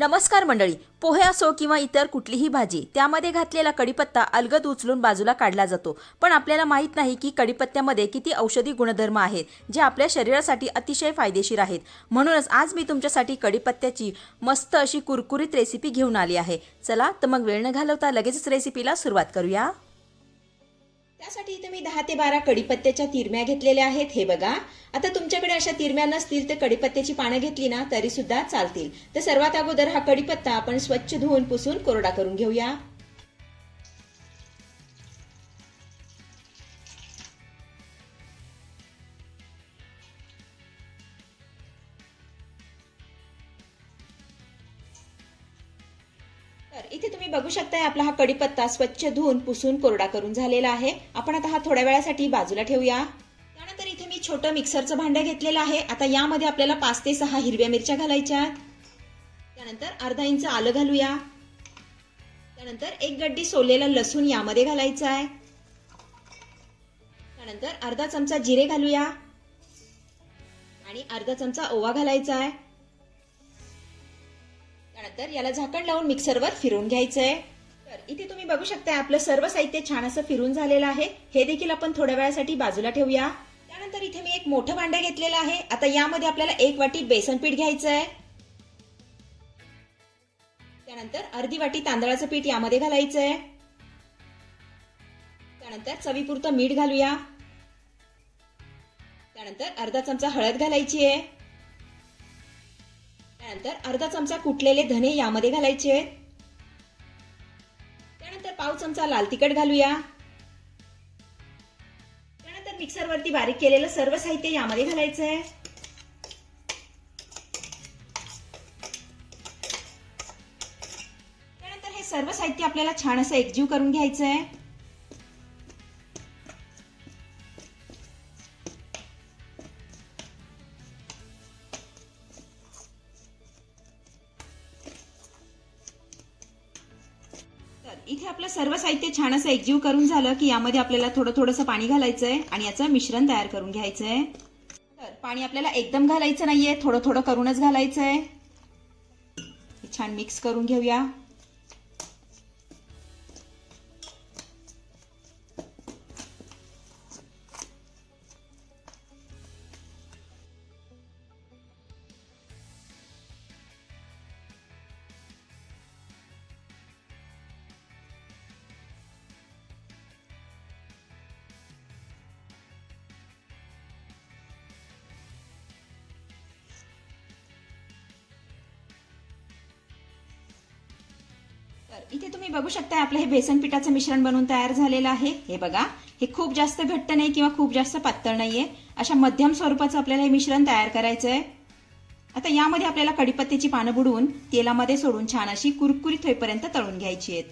नमस्कार मंडळी. पोहे असो किंवा इतर कुठलीही भाजी त्यामध्ये घातलेला कढीपत्ता अलगद उचलून बाजूला काढला जातो. पण आपल्याला माहीत नाही की कढीपत्त्यामध्ये किती औषधी गुणधर्म आहेत जे आपल्या शरीरासाठी अतिशय फायदेशीर आहेत. म्हणूनच आज मी तुमच्यासाठी कढीपत्त्याची मस्त अशी कुरकुरीत रेसिपी घेऊन आली आहे. चला तर मग वेळ न घालवता लगेचच रेसिपीला सुरुवात करूया. त्यासाठी इथे मी दहा ते बारा कडीपत्त्याच्या तिरम्या घेतलेल्या आहेत. हे बघा. आता तुमच्याकडे अशा तिरम्या नसतील तर कडीपत्त्याची पानं घेतली ना तरी सुद्धा चालतील. तर सर्वात अगोदर हा कडीपत्ता आपण स्वच्छ धुवून पुसून कोरडा करून घेऊया. तर इथे तुम्ही बघू शकताय आपला हा कडीपत्ता स्वच्छ धुवून पुसून कोरडा करून झालेला आहे. आपण आता हा थोड्या वेळासाठी बाजूला ठेवूया. त्यानंतर इथे मी छोटं मिक्सरचं भांडं घेतलेलं आहे. आता यामध्ये आपल्याला पाच ते सहा हिरव्या मिरच्या घालायच्या त्यानंतर अर्धा इंच आलं घालूया. त्यानंतर एक गड्डी सोललेला लसूण यामध्ये घालायचा आहे. त्यानंतर अर्धा चमचा जिरे घालूया. आणि अर्धा चमचा ओवा घालायचा आहे. त्यानंतर याला झाकण लावून मिक्सरवर फिरून घ्यायचं आहे तर इथे तुम्ही बघू शकता आपलं सर्व साहित्य छान असं फिरून झालेलं आहे. हे देखील आपण थोड्या वेळासाठी बाजूला ठेवूया. त्यानंतर इथे मी एक मोठं भांडं घेतलेलं आहे. आता यामध्ये आपल्याला एक वाटी बेसन पीठ घ्यायचं आहे त्यानंतर अर्धी वाटी तांदळाचं पीठ यामध्ये घालायचं आहे त्यानंतर चवीपुरतं मीठ घालूया. त्यानंतर अर्धा चमचा हळद घालायची आहे त्यानंतर अर्धा चमचा कुटलेले धने यामध्ये घालायचे. आहेत त्यानंतर पाव चमचा लाल तिखट घालूया. त्यानंतर मिक्सरवरती बारीक केलेलं सर्व साहित्य यामध्ये घालायचं आहे. त्यानंतर हे सर्व साहित्य आपल्याला छान असं एकजीव करून घ्यायचं आहे. इथे आपलं सर्व साहित्य छान असं एकजीव करून झालं की यामध्ये आपल्याला थोडं थोडंसं पाणी घालायचं आहे आणि याचं मिश्रण तयार करून घ्यायचं आहे तर पाणी आपल्याला एकदम घालायचं नाहीये थोडं थोडं करूनच घालायचं आहे छान मिक्स करून घेऊया. तर इथे तुम्ही बघू शकता आपलं हे बेसन पिठाचं मिश्रण बनवून तयार झालेलं आहे. हे बघा हे खूप जास्त घट्ट नाही किंवा खूप जास्त पातळ नाहीये. अशा मध्यम स्वरूपाचं आपल्याला हे मिश्रण तयार करायचं आहे आता यामध्ये आपल्याला कडीपत्त्याची पानं बुडवून तेलामध्ये सोडून छान अशी कुरकुरीत होईपर्यंत तळून घ्यायची आहेत.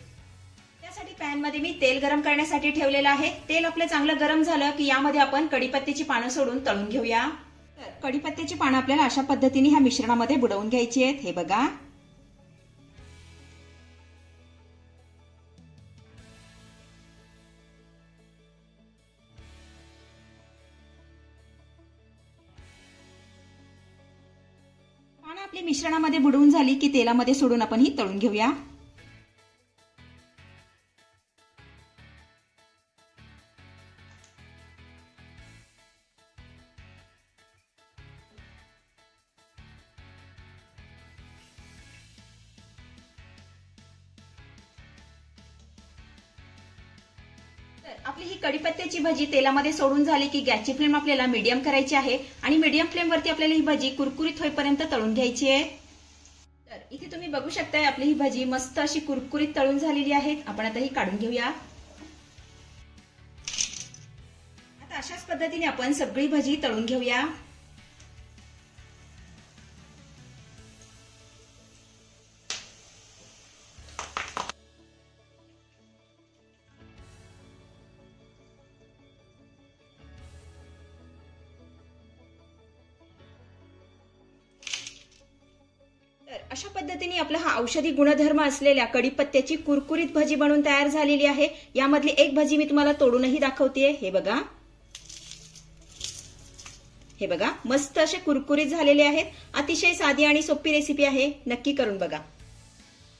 त्यासाठी पॅनमध्ये मी तेल गरम करण्यासाठी ठेवलेलं आहे. तेल आपलं चांगलं गरम झालं की यामध्ये आपण कडीपत्त्याची पानं सोडून तळून घेऊया. तर कडीपत्त्याची पानं आपल्याला अशा पद्धतीने ह्या मिश्रणामध्ये बुडवून घ्यायची आहेत. हे बघा. आपली मिश्रणामध्ये बुडवून झाली की तेलामध्ये सोडून आपण ही तळून घेऊया. आपली ही कडीपत्त्याची भाजी तेलामध्ये सोडून झाली की गॅसची फ्लेम आपल्याला मीडियम करायची आहे. आणि मीडियम फ्लेमवरती आपल्याला ही भाजी कुरकुरीत होईपर्यंत तळून घ्यायची आहे. तर इथे तुम्ही बघू शकताय आपली ही भाजी मस्त अशी कुरकुरीत तळून झालेली आहे. आपण आता ही काढून घेऊया. आता अशाच पद्धतीने आपण सगळी भाजी तळून घेऊया. अशा पद्धतीने आपला हा औषधी गुणधर्म असलेल्या कडीपत्त्याची कुरकुरीत भजी बनवून तयार झालेली आहे. यामधली एक भजी मी तुम्हाला तोडूनही दाखवते हे बघा. हे बघा. मस्त असे कुरकुरीत झालेले आहेत. अतिशय साधी आणि सोपी रेसिपी आहे. नक्की करून बघा.